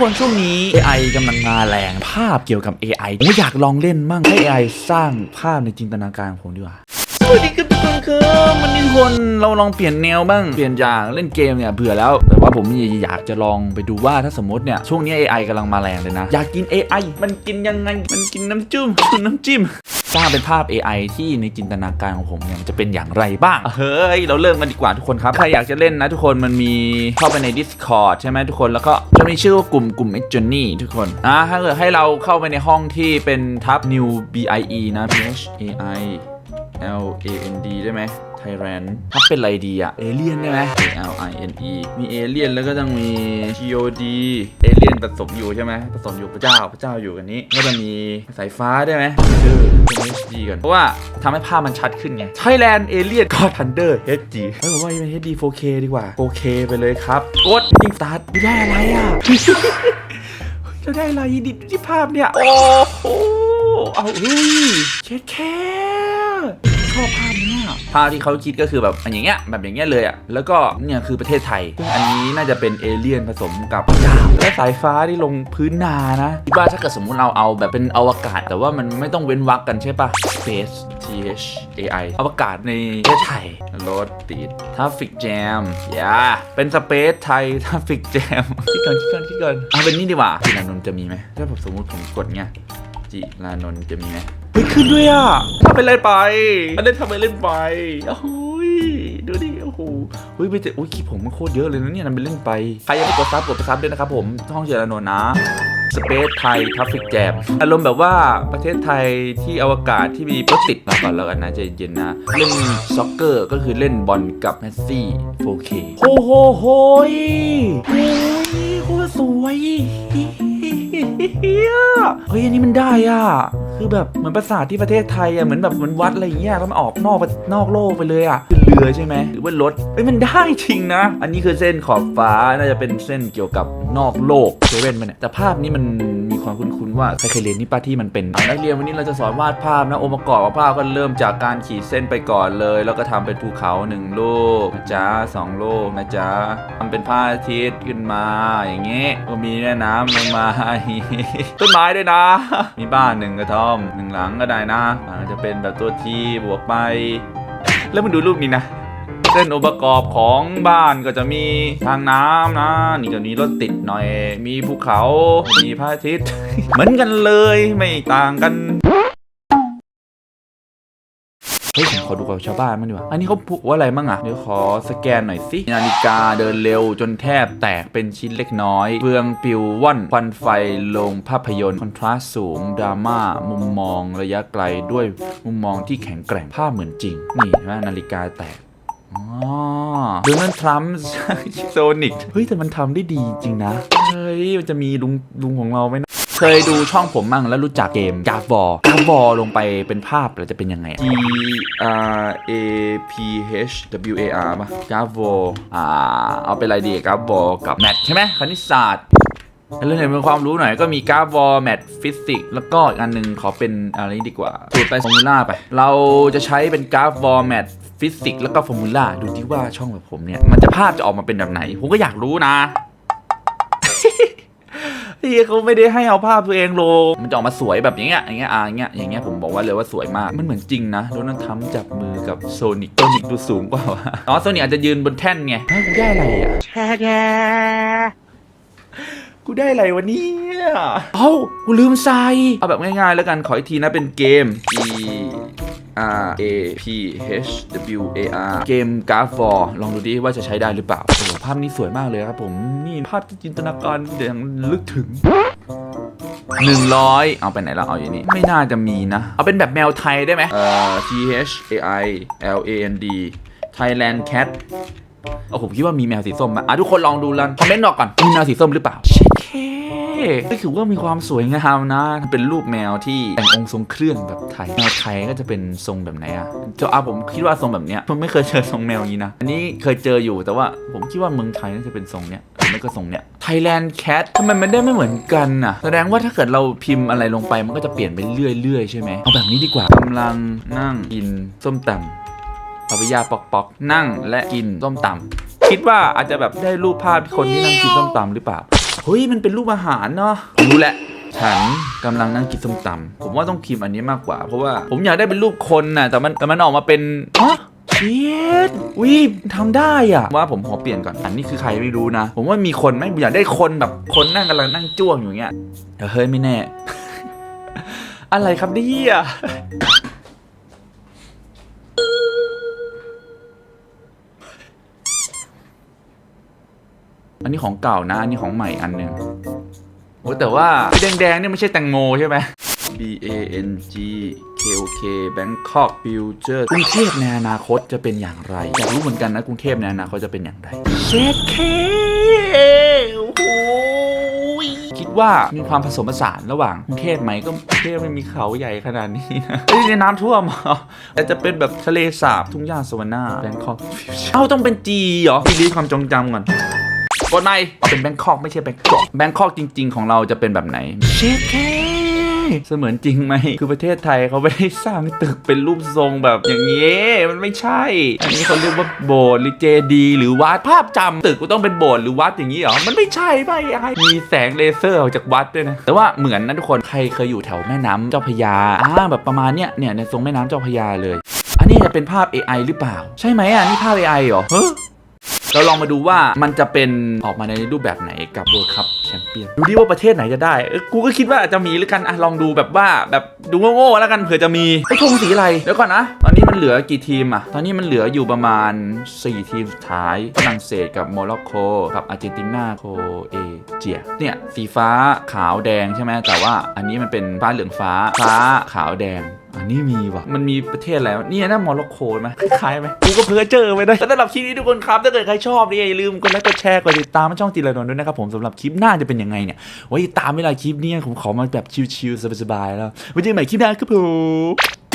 คนช่วงนี้ AI กำลังมาแรงภาพเกี่ยวกับ AI ผมอยากลองเล่นมั่งให้ AI สร้างภาพในจินตนาการของผมดีกว่าสวัสดีครับทุกคนครับวันนี้คนเราลองเปลี่ยนแนวบ้างเปลี่ยนจากเล่นเกมเนี่ยเบื่อแล้ว แต่ว่าผมอยากจะลองไปดูว่าถ้าสมมติเนี่ยช่วงนี้ AI กำลังมาแรงเลยนะ อยากกิน AI มันกินยังไง มันกินน้ำจุ้มน้ำจิ้ม สร้างเป็นภาพ AI ที่ในจินตนาการของผมเนี่ยมันจะเป็นอย่างไรบ้าง เฮ้ย เราเริ่มกันดีกว่าทุกคนครับ ใครอยากจะเล่นนะทุกคนมันมีเข้าไปใน Discord ใช่ไหมทุกคนแล้วก็จะมีชื่อว่ากลุ่มกลุ่ม H Journey ทุกคนอะถ้าเกิดให้เราเข้าไปในห้องที่เป็นทับ New B I E นะ P H A I L A N D ได้ไหม Thailand ถ้าเป็นอะไรดีอะเอเลียนได้ไหม A L I N E มีเอเลียนแล้วก็ต้องมี G O D เอเลียนผสมอยู่ใช่ไหมผสมอยู่พระเจ้าพระเจ้าอยู่กันนี้ ก็จะมีสายฟ้าได้ไหมชื่อเป็น HD ก่อนเพราะว่าทำให้ภาพมันชัดขึ้นไง Thailand Alien God Thunder HD เฮ้ยผมว่าเป็น HD 4K ดีกว่า 4K ไปเลยครับกดยิงสตาร์ทได้อะไรอะจะได้อะไรดิที่ภาพเนี่ย โอ้โหเอาเฮ้ยเช็ดแค่ชอบภาพ เนี้ยภาพที่เขาคิดก็คือแบบอันอย่างเงี้ยแบบอย่างเงี้ยเลยอะแล้วก็เนี่ยคือประเทศไทยซึ่งอันนี้น่าจะเป็นเอเลี่ยนผสมกับดาวและสายฟ้าที่ลงพื้นนานะคิดว่าถ้าเกิดสมมุติเราเอาแบบเป็นอวกาศ แต่ว่ามันไม่ต้องเว้นวรรคกันใช่ปะ Space T H A I อวกาศในประเทศไทยรถติดทัฟฟิกแจมอย่าเป็นสเปซไทยทัฟฟิกแจมคิดก่อนคิดก่อนคิดก่อนเอาเป็นนี่ดีกว่าจิรานนท์จะมีไหมถ้าผมสมมติผมกดเงี้ย จิรานนท์จะมีไหมเฮ้ยขึ้นด้วยอะทำไปเล่นไป อันเล่นทำไปเล่นไปโอ้ยดูดิโอ้โหเฮ้ยไปเจอโอ้ยคลิปผมมันโคตรเยอะเลยนะเนี่ยทำไปเล่นไป ใครยังไม่กดซับกดไปซับด้วยนะครับผมห้องจิรานนท์นะสเปซไทยทัฟฟิกแจมอารมณ์แบบว่าประเทศไทยที่อวกาศที่มีรถติดมาก่อนแล้วกันนะใจเย็นนะ เล่นซ็อกเกอร์ก็คือเล่นบอลกับแมสซี่ 4K โอ้โหโหยโอ้ยโคตรสวย เฮ้ยอันนี้มันได้อะ คือแบบเหมือนปราสาทที่ประเทศไทยอะเหมือนแบบเหมือนวัดอะไรอย่างเงี้ยแล้วมันออกนอกนอกโลกไปเลยอะ รือใช่ไหมหรือว่ารถเฮ้ยมันได้จริงนะ อันนี้คือเส้นขอบฟ้าน่าจะเป็นเส้นเกี่ยวกับนอกโลกเซเว่นมันเนี่ยแต่ภาพนี้มันมีความคุ้นๆว่าใครเคยเรียนนี่ป้าที่มันเป็นนักเรียนวันนี้เราจะสอนวาดภาพนะองค์ประกอบของภาพก็เริ่มจากการขีดเส้นไปก่อนเลย แล้วก็ทำเป็นภูเขาหนึ่งลูกนะจ๊ะสองลูกนะจ๊ะทำเป็นพระอาทิตย์ขึ้นมาอย่างเงี้ยก็มีแม่น้ำลงมาต้นไม้ด้วยนะ มีบ้านหนึ่งกระท่อมหนึ่งหลังก็ได้นะมันจะเป็นแบบตัวทีบวกไป แล้วมันดูรูปนี้นะเส้นองค์ประกอบของบ้านก็จะมีทางน้ำนะ นี่ก็มีรถติดหน่อย มีภูเขา มีพระอาทิตย์ เหมือนกันเลยไม่ต่างกัน ฮ้ยผมขอดูกับชาวบ้านมั้งดีกว่า อันนี้เขาพูดว่าอะไรมั่งอะเดี๋ยวขอสแกนหน่อยสินาฬิกาเดินเร็วจนแทบแตกเป็นชิ้นเล็กน้อยเปลืองปิวว่อนควันไฟลงภาพยนตร์ คอนทราสต์สูงดราม่ามุมมองระยะไกลด้วยมุมมองที่แข็งแกร่งภาพเหมือนจริง นี่เห็นไหมนาฬิกาแตกอ๋อโดนัลด์ทรัมป์โซนิก เฮ้ย แต่มันทำได้ดีจริงนะ เฮ้ย มันจะมีลุงลุงของเราไหมนะ เคยดูช่องผมมั่งแล้วรู้จักเกมกาบอกาบอลงไปเป็นภาพแล้วจะเป็นยังไงอะ G R A P H W A R ป่ะกาบออ่าเอาเป็นอะไรดีกาบอกับแมทใช่ไหมคณิตศาสตร์เรื่องไหนเป็นความรู้หน่อยก็มีกราฟวอลแมทฟิสิกแล้วก็อีกอันหนึงขอเป็นอะไรนี้ดีกว่าสูตรไปฟอร์มูล่าไป เราจะใช้เป็นกราฟวอลแมทฟิสิกแล้วก็ฟอร์มูล่าดูที่ว่าช่องแบบผมเนี่ย มันจะภาพจะออกมาเป็นแบบไหน ผมก็อยากรู้นะ ที่เขาไม่ได้ให้เอาภาพตัวเองลง มันจะออกมาสวยแบบอย่างเงี้ย อย่างเงี้ย อ่าอย่างเงี้ย อย่างเงี้ย ผมบอกว่าเลยว่าสวยมาก มันเหมือนจริงนะ โดนัลด์ทรัมป์จับมือกับโซนิกโซนิกดูสูงกว่าวะอ๋อ โซนิกอาจจะยืนบนแท่นไงกูได้อะไรอะกูได้อะไรวะเนี่ย เอ้า กูลืมใส่ เอาแบบง่ายๆแล้วกัน ขออีกทีนะ เป็นเกม G R A P H W A R เกมกราฟฟอร์ลองดูดิว่าจะใช้ได้หรือเปล่าโอ้โหภาพนี้สวยมากเลยครับผม นี่ภาพที่จินตนาการอย่างลึกถึง 100 เอาไปไหนแล้วเอาอย่างนี้ ไม่น่าจะมีนะ เอาเป็นแบบแมวไทยได้ไหมเอ่อ T H A I L A N D Thailand Cat โอ้ผมคิดว่ามีแมวสีส้มมาอะทุกคนลองดูแล้วคอมเมนต์บอกก่อนมีแมวสีส้มหรือเปล่าเช็ค คก็ถือว่ามีความสวยงามนะ เป็นรูปแมวที่แต่งองค์ทรงเครื่องแบบไทยแมวไทยก็จะเป็นทรงแบบไหนอะเจ้าอาผมคิดว่าทรงแบบเนี้ยผมไม่เคยเจอทรงแมวอย่างนี้นะ อันนี้เคยเจออยู่แต่ว่าผมคิดว่าเมืองไทยน่าจะเป็นทรงเนี้ยหรือไม่ก็ทรงเนี้ย Thailand Cat ทำไมมันได้ไม่เหมือนกันอะแสดงว่าถ้าเกิดเราพิมพ์อะไรลงไปมันก็จะเปลี่ยนไปเรื่อยๆใช่ไหมเอาแบบนี้ดีกว่ากำลังนั่งกินส้มตำเอาไปย่าปอกปอกๆนั่งและกินส้มตำคิดว่าอาจจะแบบได้รูปภาพคนที่นั่งกินส้มตำหรือเปล่า เฮ้ยมันเป็นรูปอาหารเนาะผมรู้แหละฉันกำลังนั่งกินส้มตำผมว่าต้องพิมพ์อันนี้มากกว่า เพราะว่าผมอยากได้เป็นรูปคนน่ะแต่มันแต่มันออกมาเป็นฮะเชียดวิทำได้อะว่าผมขอเปลี่ยนก่อน อันนี้คือใครไม่รู้นะ ผมว่ามีคนไหมผมอยากได้คนแบบคนนั่งกำลังนั่งจ้วงอยู่อย่างเงี้ยเดี๋ยวเฮ้ยไม่แน่ อะไรครับเนี่ย นนี้ของเก่านะ อันนี้ของใหม่อันหนึ่งโอ้แต่ว่าไอ้แดงๆเนี่ยไม่ใช่แตงโมใช่ไหม B A N G K O K Bangkok Future กรุงเทพในอนาคตจะเป็นอย่างไร อยากรู้เหมือนกันนะกรุงเทพในอนาคตจะเป็นอย่างไรเช็ดเคโอ้โหคิดว่ามีความผสมผสานระหว่างกรุงเทพไหมก็กรุงเทพไม่มีเขาใหญ่ขนาดนี้นะเฮ้ยในน้ำท่วมเหรอแต่จะเป็นแบบทะเลสาบทุ่งหญ้าสวรรค์แบงคอกเอ้าต้องเป็นจีเหรอดีความจงจำก่อน กดในเอาเป็นแบงคอกไม่ใช่แบงกอกแบงคอกจริง ๆ ของเราจะเป็นแบบไหนเชฟเคเสมือนจริงไหม คือประเทศไทยเขาไม่ได้สร้างตึกเป็นรูปทรงแบบอย่างนี้ มันไม่ใช่ อันนี้เขาเรียกว่าโบสถ์หรือเจดีย์หรือวัดภาพจำตึกก็ต้องเป็นโบสถ์หรือวัดอย่างนี้เหรอ มันไม่ใช่ไปไอ้มีแสงเลเซอร์ออกจากวัดด้วยนะ แต่ว่าเหมือนนะทุกคน ใครเคยอยู่แถวแม่น้ำเจ้าพระยาอ่าแบบประมาณเนี้ย เนี่ยในทรงแม่น้ำเจ้าพระยาเลย อันนี้จะเป็นภาพ AI หรือเปล่า ใช่ไหมอะ นี่ภาพ AI เหรอเฮ้ย เราลองมาดูว่ามันจะเป็นออกมาในรูปแบบไหนกับ World Cup Champion ดูดิว่าประเทศไหนจะได้เอ้ยกูก็คิดว่าอาจจะมีหรือกันอะลองดูแบบว่าแบบดูโง่ๆแล้วกันเผื่อจะมีไอ้ธงสีอะไรเดี๋ยวก่อนนะตอนนี้มันเหลือกี่ทีมอะตอนนี้มันเหลืออยู่ประมาณ 4 ทีมสุดท้ายฝรั่งเศสกับโมร็อกโกกับอาร์เจนตินาโคเอเจียเนี่ยสีฟ้าขาวแดงใช่ไหมแต่ว่าอันนี้มันเป็นฟ้าเหลืองฟ้าฟ้าขาวแดง นนี้มีว่ะ มันมีประเทศอะไรวะนี่นะโมร็อกโกไหมคล้ายๆไหมกูก็เพ้อเจอไปได้แล้วสำหรับคลิปนี้ทุกคนครับถ้าเกิดใครชอบเนี่ยอย่าลืมกดไลค์กดแชร์กดติดตามช่องจีรนนท์ด้วยนะครับผมสำหรับคลิปหน้าจะเป็นยังไงเนี่ยไว้ติดตามเวลาคลิปนี้ผมขอมาแบบชิลๆสบายๆแล้วไว้เจอกันใหม่คลิปหน้าครับผม